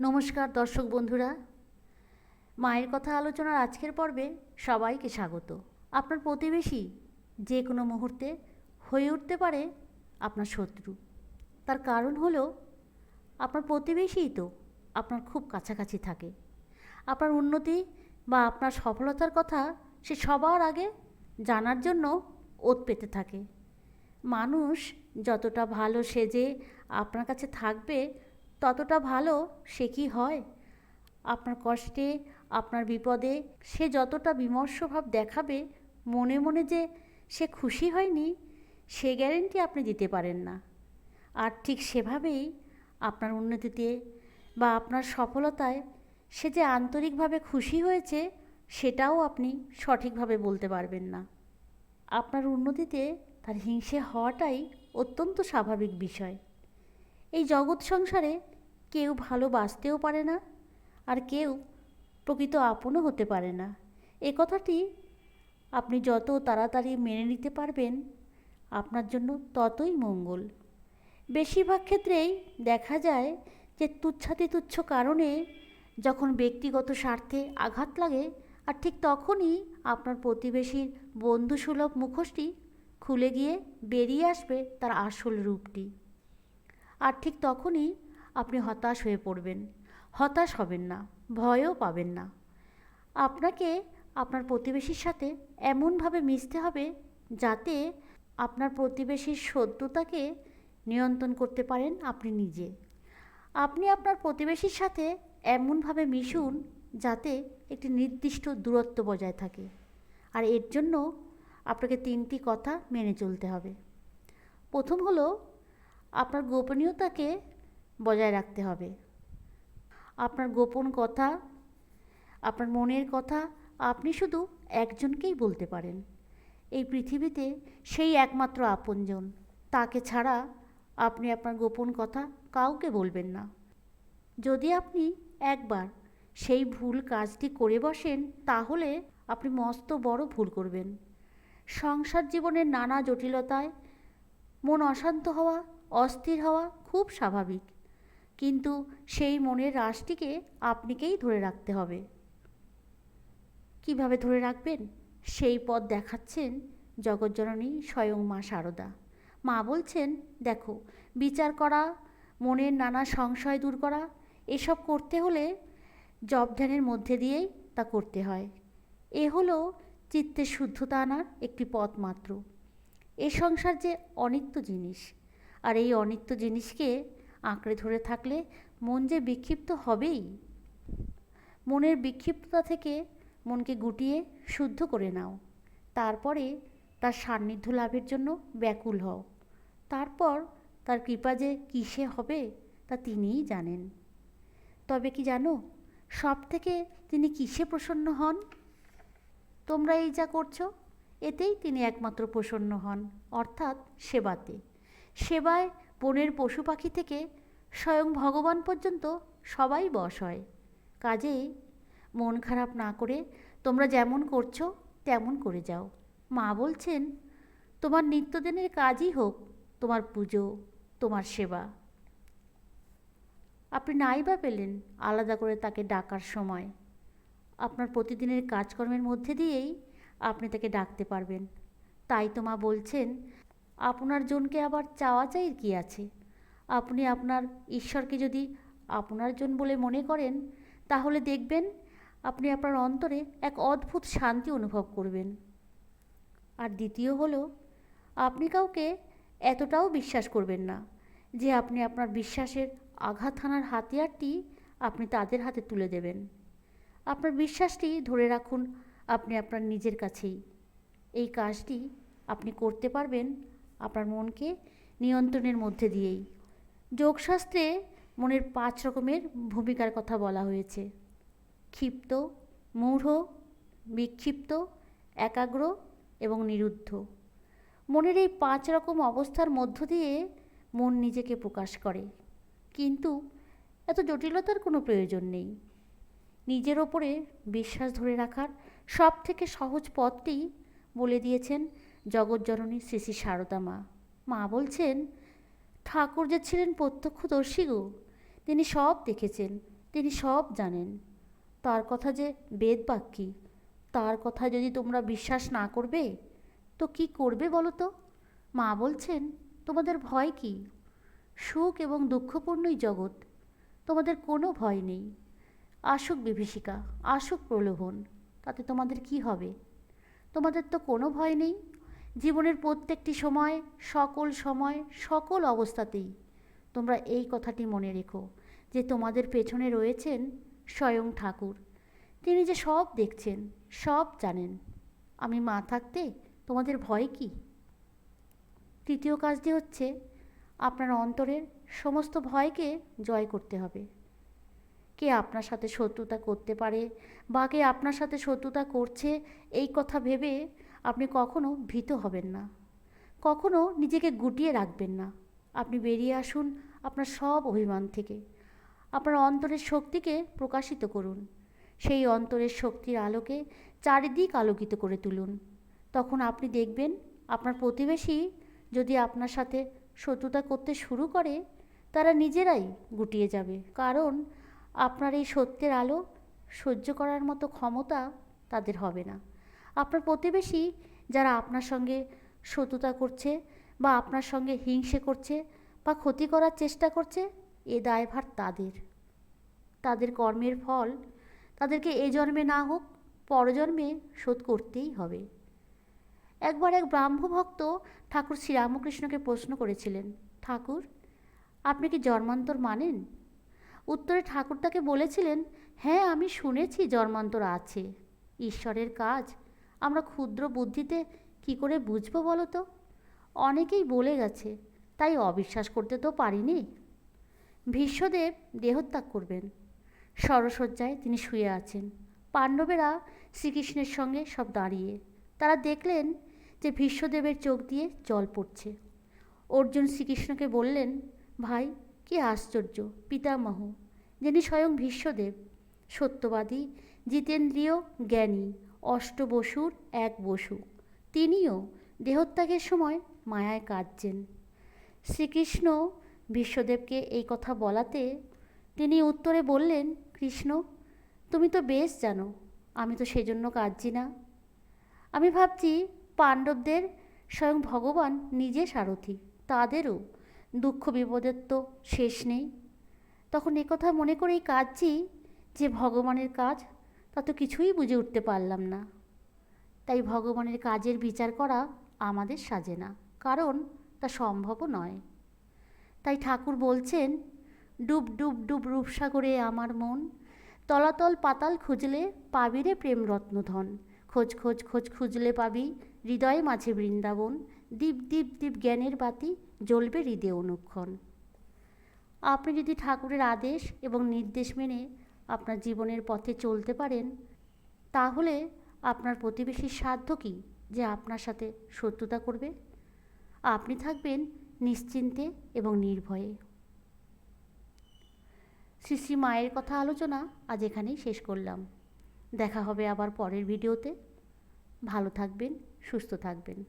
নমস্কার দর্শক বন্ধুরা। মায়ের কথা আলোচনার আজকের পর্বে সবাইকে স্বাগত। আপনার প্রতিবেশী যে কোনো মুহূর্তে হয়ে উঠতে পারে আপনার শত্রু। তার কারণ হলো, আপনার প্রতিবেশীই তো আপনার খুব কাছাকাছি থাকে। আপনার উন্নতি বা আপনার সফলতার কথা সে সবার আগে জানার জন্য ওত পেতে থাকে। মানুষ যতটা ভালো সেজে আপনার কাছে থাকবে ততটা ভালো সে কি হয়? আপনার কষ্টে, আপনার বিপদে সে যতটা বিমর্ষভাব দেখাবে, মনে মনে যে সে খুশি হয়নি, সে গ্যারেন্টি আপনি দিতে পারেন না। আর ঠিক সেভাবেই আপনার উন্নতিতে বা আপনার সফলতায় সে যে আন্তরিকভাবে খুশি হয়েছে, সেটাও আপনি সঠিকভাবে বলতে পারবেন না। আপনার উন্নতিতে তার হিংসে হওয়াটাই অত্যন্ত স্বাভাবিক বিষয়। এই জগৎ সংসারে কেউ ভালোবাসতেও পারে না আর কেউ প্রকৃত আপনও হতে পারে না। এ কথাটি আপনি যত তাড়াতাড়ি মেনে নিতে পারবেন, আপনার জন্য ততই মঙ্গল। বেশিরভাগ ক্ষেত্রেই দেখা যায় যে তুচ্ছাতি তুচ্ছ কারণে যখন ব্যক্তিগত স্বার্থে আঘাত লাগে, আর ঠিক তখনই আপনার প্রতিবেশীর বন্ধুসুলভ মুখোশটি খুলে গিয়ে বেরিয়ে আসবে তার আসল রূপটি। আর ঠিক তখনই আপনি হতাশ হয়ে পড়বেন। হতাশ হবেন না, ভয়ও পাবেন না। আপনাকে আপনার প্রতিবেশীর সাথে এমনভাবে মিশতে হবে যাতে আপনার প্রতিবেশীর শত্রুতাকে নিয়ন্ত্রণ করতে পারেন আপনি নিজে। আপনি আপনার প্রতিবেশীর সাথে এমনভাবে মিশুন যাতে একটি নির্দিষ্ট দূরত্ব বজায় থাকে। আর এর জন্য আপনাকে তিনটি কথা মেনে চলতে হবে। প্রথম হলো, আপনার গোপনীয়তাকে বজায় রাখতে হবে। আপনার গোপন কথা, আপনার মনের কথা আপনি শুধু একজনকেই বলতে পারেন। এই পৃথিবীতে সেই একমাত্র আপনজন। তাকে ছাড়া আপনি আপনার গোপন কথা কাউকে বলবেন না। যদি আপনি একবার সেই ভুল কাজটি করে বসেন, তাহলে আপনি মস্ত বড় ভুল করবেন। সংসার জীবনের নানা জটিলতায় মন অশান্ত হওয়া, অস্থির হওয়া খুব স্বাভাবিক। কিন্তু সেই মনের রাশটিকে আপনিকেই ধরে রাখতে হবে। কীভাবে ধরে রাখবেন? সেই পথ দেখাচ্ছেন জগজ্জননী স্বয়ং মা শারদা মা বলছেন, দেখো, বিচার করা, মনের নানা সংশয় দূর করা, এসব করতে হলে জব ধ্যানের মধ্যে দিয়েই তা করতে হয়। এ হলো চিত্তের শুদ্ধতা আনার একটি পথ মাত্র। এ সংসার যে অনিত্য জিনিস, আর এই অনিত্য জিনিসকে আঁকড়ে ধরে থাকলে মন যে বিক্ষিপ্ত হবেই। মনের বিক্ষিপ্ততা থেকে মনকে গুটিয়ে শুদ্ধ করে নাও। তারপরে তার সান্নিধ্য লাভের জন্য ব্যাকুল হও। তারপর তার কৃপা যে কিসে হবে তা তিনিই জানেন। তবে কি জানো সব থেকে তিনি কিসে প্রসন্ন হন? তোমরা এই যা করছ, এতেই তিনি একমাত্র প্রসন্ন হন, অর্থাৎ সেবাতে। সেবায় বনের পশু পাখি থেকে স্বয়ং ভগবান পর্যন্ত সবাই বশ হয়। কাজেই মন খারাপ না করে তোমরা যেমন করছ, তেমন করে যাও। মা বলছেন, তোমার নিত্যদিনের কাজই হোক, তোমার পুজো, তোমার সেবা। আপনি নাই বা পেলেন আলাদা করে তাকে ডাকার সময়। আপনার প্রতিদিনের কাজকর্মের মধ্যে দিয়েই আপনি তাকে ডাকতে পারবেন। তাই তো মা বলছেন আপনার জনকে আবার চাওয়া চাই কি আছে? আপনি আপনার ঈশ্বরকে যদি আপনার জন বলে মনে করেন, তাহলে দেখবেন আপনি আপনার অন্তরে এক অদ্ভুত শান্তি অনুভব করবেন। আর দ্বিতীয় হলো, আপনি কাউকে এতটাও বিশ্বাস করবেন না যে আপনি আপনার বিশ্বাসের আঘাত হানার হাতিয়ারটি আপনি তাদের হাতে তুলে দেবেন। আপনার বিশ্বাসটি ধরে রাখুন আপনি আপনার নিজের কাছেই। এই কাজটি আপনি করতে পারবেন আপনার মনকে নিয়ন্ত্রণের মধ্যে দিয়েই। যোগশাস্ত্রে মনের পাঁচ রকমের ভূমিকার কথা বলা হয়েছে। ক্ষিপ্ত, মূঢ়, বিক্ষিপ্ত, একাগ্র এবং নিরুদ্ধ। মনের এই পাঁচ রকম অবস্থার মধ্য দিয়ে মন নিজেকে প্রকাশ করে। কিন্তু এত জটিলতার কোনো প্রয়োজন নেই। নিজের ওপরে বিশ্বাস ধরে রাখার সব থেকে সহজ পথটি বলে দিয়েছেন জগৎজননী শ্রী শ্রী সারদা মা। মা বলছেন, ঠাকুর যে ছিলেন প্রত্যক্ষদর্শী গো। তিনি সব দেখেছেন, তিনি সব জানেন। তার কথা যে বেদ বাক্যি, তার কথা যদি তোমরা বিশ্বাস না করবে, তো কি করবে বলো তো? মা বলছেন, তোমাদের ভয় কি? সুখ এবং দুঃখপূর্ণই জগৎ। তোমাদের কোনো ভয় নেই। আসুক বিভীষিকা, আসুক প্রলোভন, তাতে তোমাদের কি হবে? তোমাদের তো কোনো ভয় নেই। জীবনের প্রত্যেকটি সময়, সকল সময়, সকল অবস্থাতেই তোমরা এই কথাটি মনে রেখো যে তোমাদের পেছনে রয়েছেন স্বয়ং ঠাকুর। তিনি যে সব দেখছেন, সব জানেন। আমি মা থাকতে তোমাদের ভয় কি? তৃতীয় কাজটি হচ্ছে আপনার অন্তরের সমস্ত ভয়কে জয় করতে হবে। কে আপনার সাথে শত্রুতা করতে পারে বা কে আপনার সাথে শত্রুতা করছে, এই কথা ভেবে আপনি কখনো ভীত হবেন না। কখনো নিজেকে গুটিয়ে রাখবেন না। আপনি বেরিয়ে আসুন আপনার সব অভিমান থেকে। আপনার অন্তরের শক্তিকে প্রকাশিত করুন। সেই অন্তরের শক্তির আলোকে চারিদিক আলোকিত করে তুলুন। তখন আপনি দেখবেন আপনার প্রতিবেশী যদি আপনার সাথে শত্রুতা করতে শুরু করে, তারা নিজেরাই গুটিয়ে যাবে। কারণ আপনার এই সত্যের আলো সহ্য করার মতো ক্ষমতা তাদের হবে না। আপনার প্রতিবেশী যারা আপনার সঙ্গে শত্রুতা করছে বা আপনার সঙ্গে হিংসে করছে বা ক্ষতি করার চেষ্টা করছে, এ দায়ভার তাদের। তাদের কর্মের ফল তাদেরকে এ জন্মে না হোক, পরজন্মে শোধ করতেই হবে। একবার এক ব্রাহ্মভক্ত ঠাকুর শ্রীরামকৃষ্ণকে প্রশ্ন করেছিলেন, ঠাকুর, আপনি কি জন্মান্তর মানেন? উত্তরে ঠাকুর তাকে বলেছিলেন হ্যাঁ আমি শুনেছি জন্মান্তর আছে। ঈশ্বরের কাজ আমরা ক্ষুদ্র বুদ্ধিতে কি করে বুঝব বলো তো? অনেকেই বলে গেছে, তাই অবিশ্বাস করতে তো পারিনি। ভীষ্মদেব দেহত্যাগ করবেন। সরসজ্জায় তিনি শুয়ে আছেন। পাণ্ডবেরা শ্রীকৃষ্ণের সঙ্গে সব দাঁড়িয়ে, তারা দেখলেন যে ভীষ্মদেবের চোখ দিয়ে জল পড়ছে। অর্জুন শ্রীকৃষ্ণকে বললেন, ভাই, কি আশ্চর্য, পিতামহ, যিনি স্বয়ং ভীষ্মদেব, সত্যবাদী, জিতেন্দ্রীয়, জ্ঞানী অষ্টবসুর এক বসু। তিনিও দেহত্যাগের সময় মায়ায় কাঁদছেন। শ্রীকৃষ্ণ বিশ্বদেবকে এই কথা বলাতে তিনি উত্তরে বললেন, কৃষ্ণ, তুমি তো বেশ জানো, আমি তো সেজন্য কাঁদছি না। আমি ভাবছি পাণ্ডবদের স্বয়ং ভগবান নিজে সারথি, তাদেরও দুঃখ বিপদের তো শেষ নেই। তখন একথা মনে করেই কাঁদছি যে ভগবানের কাজ তা তো কিছুই বুঝে উঠতে পারলাম না। তাই ভগবানের কাজের বিচার করা আমাদের সাজে না, কারণ তা সম্ভবও নয়। তাই ঠাকুর বলছেন, ডুব ডুব ডুব রূপসাগরে আমার মন, তলাতল পাতাল খুঁজলে পাবি রে প্রেম রত্নধন খোঁজ খোঁজ খোঁজ খুঁজলে পাবি হৃদয়ে মাঝে বৃন্দাবন। দীপ দীপ দীপ জ্ঞানের বাতি জ্বলবে হৃদে অনুক্ষণ। আপনি যদি ঠাকুরের আদেশ এবং নির্দেশ মেনে আপনার জীবনের পথে চলতে পারেন, তাহলে আপনার প্রতিবেশীর সাধ্য কী যে আপনার সাথে শত্রুতা করবে? আপনি থাকবেন নিশ্চিন্তে এবং নির্ভয়ে। শ্রী শ্রী মায়ের কথা আলোচনা আজ এখানেই শেষ করলাম। দেখা হবে আবার পরের ভিডিওতে। ভালো থাকবেন, সুস্থ থাকবেন।